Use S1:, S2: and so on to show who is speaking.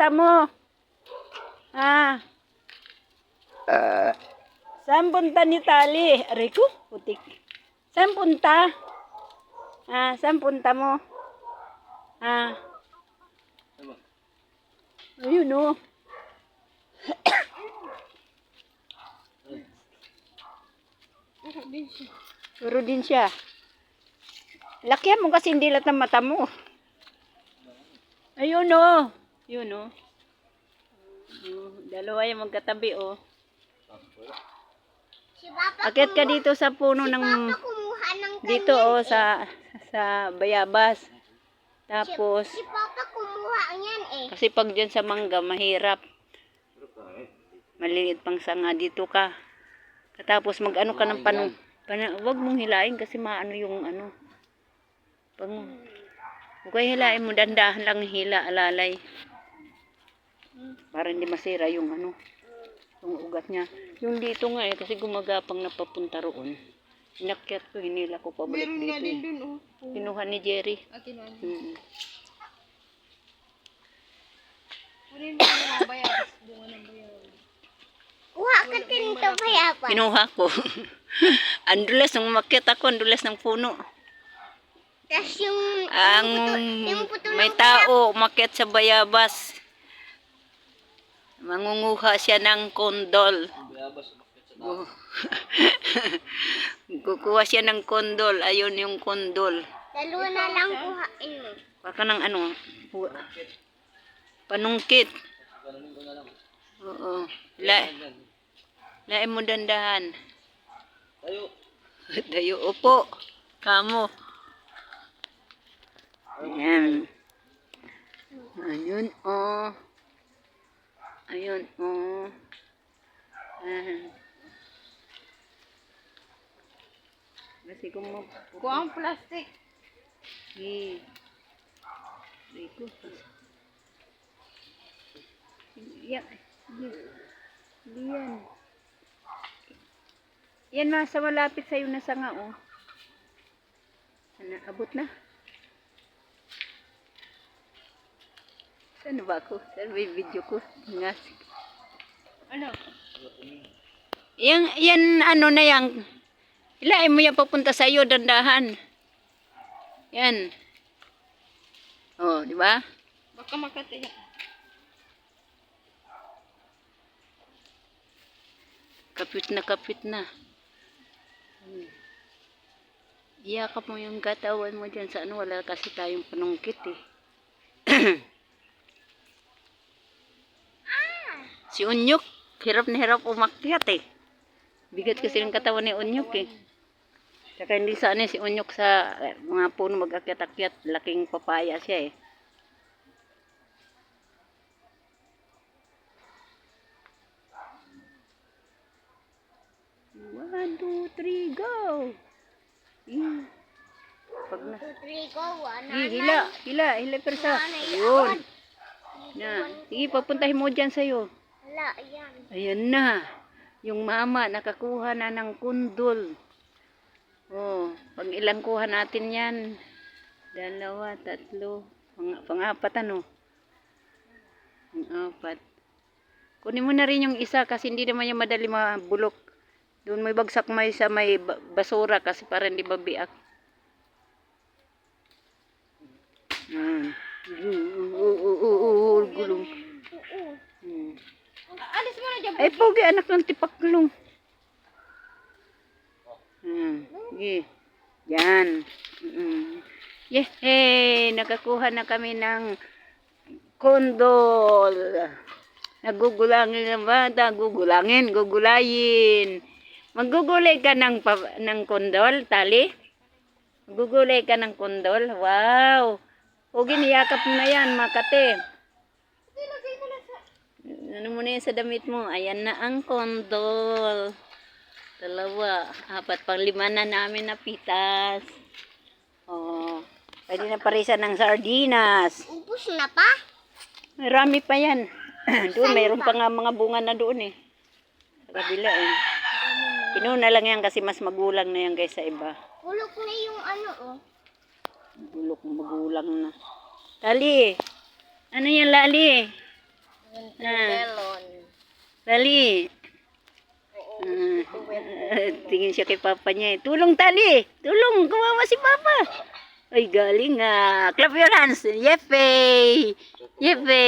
S1: punta mo? Ah. Saan punta ni Tali? Aray ko, putik. Saan punta? Ah, saan punta mo? Ah. Ayun oh. Puro din siya. Lakihan mo kasi hindi lahat ng mata mo. Ayun oh. Yun oh. Oh, Dalawa yung magkatabi oh.
S2: Si Papa,
S1: Akit ka dito sa puno ng
S2: Papa kumuha ng
S1: dito oh sa sa bayabas. Tapos
S2: Si Papa kumuha niyan eh.
S1: kasi pag diyan sa mangga mahirap. Maliliit pang sanga dito ka. Katapos mag-ano ka ng panong pana, wag mong hilain kasi maano yung ano. Pang Huwag hilain mo, dandahan lang hila, alalay. Para hindi masira yung ano, yung ugat niya. Yung dito nga eh, kasi gumagapang na papunta roon. Inakyat ko, hinila ko pabalik
S3: Meron
S1: dito
S3: nga din
S1: eh.
S3: dun, oh.
S1: Kinuha ni Jerry.
S3: At kinuha niya.
S1: Mm.
S3: Kunin mo yung bayabas. Bunga ng bayabas.
S2: Kuha ka din ito payapa.
S1: Kinuha ko. andulas, nung umakyat ako, andulas ng puno.
S2: Tapos yung,
S1: Ang
S2: yung puto
S1: may tao umakyat sa bayabas. Mangunguha siya ng kondol. Oh. Kukuha siya ng kondol. Ayun yung kondol.
S2: Dalawa na lang kuhain mo.
S1: Baka ng ano, panungkit. Oo. La, lain mo dandahan. Tayo. Tayo, upo. Kamo. Ayan. Ayun, oh. Ayun, oh. Ayan. Kasi kung mo...
S3: Kuha ang plastic.
S1: Eh. Rico. Yan. Hindi yan. Yan nasa malapit sa'yo na sanga, oh. Ano, abot na. Saan ba ako? Saan ba yung video ko? Nga.
S3: Ano?
S1: Yan, yan, ano na yan. Ilain mo yan papunta sa'yo, dandahan. Yan. Oh, di ba?
S3: Baka makati.
S1: Kapit na kapit na. Hmm. Iyakap mo yung katawan mo dyan sa ano, wala kasi tayong panungkit eh. Si Unyok, hirap na hirap umakyat eh. Bigat kasi yung katawan ni Unyok eh. Saka hindi sana si Unyok sa eh, mga puno mag-akyat-akyat, laking papaya siya eh. One, two, three, go! Yeah. Pag na. Sige, hila, hila, hila persa. Ayun. Na. Sige, papuntahin mo dyan sa'yo.
S2: Wala, yan.
S1: Ayan na. Yung mama, nakakuha na ng kundol. Oh, pag ilang kuha natin yan? Dalawa, tatlo, pang, pang-apat ano? Pang-apat. Kunin mo na rin yung isa kasi hindi naman yung madali mabulok. Doon may bagsak may sa may ba- basura kasi para hindi mabiak. Hmm. Gulong.
S2: Oo.
S1: Hmm.
S3: Alis mo na dyan.
S1: Ay, pogi, anak ng tipaklong. Hmm. Sige. Yan. Mm. Yehey! Nakakuha na kami ng kondol. Nagugulangin na bata. Gugulangin, gugulayin. Maggugulay ka ng, ng kondol, tali? Gugulay ka ng kondol? Wow! Pogi, niyakap na yan, makate. Ano mo na yan sa damit mo? Ayan na ang kondol. Dalawa. Apat pang lima na namin napitas. Oh. Pwede na parisan ng sardinas.
S2: Ubus na pa?
S1: Marami pa yan. doon, mayroon pa nga mga bunga na doon eh. Sa kabila eh. Inuna lang yan kasi mas magulang na yan guys sa iba.
S2: Kulok na yung ano, oh.
S1: Bulok magulang na. Lali. Ano yan lali? Ah.
S2: Melon.
S1: Tali. Ah, tingin siya kay papa niya. eh. Tulong tali. Tulong. Kawawa si papa. Ay, galing ah. Clap your hands. Yepe. Yepe.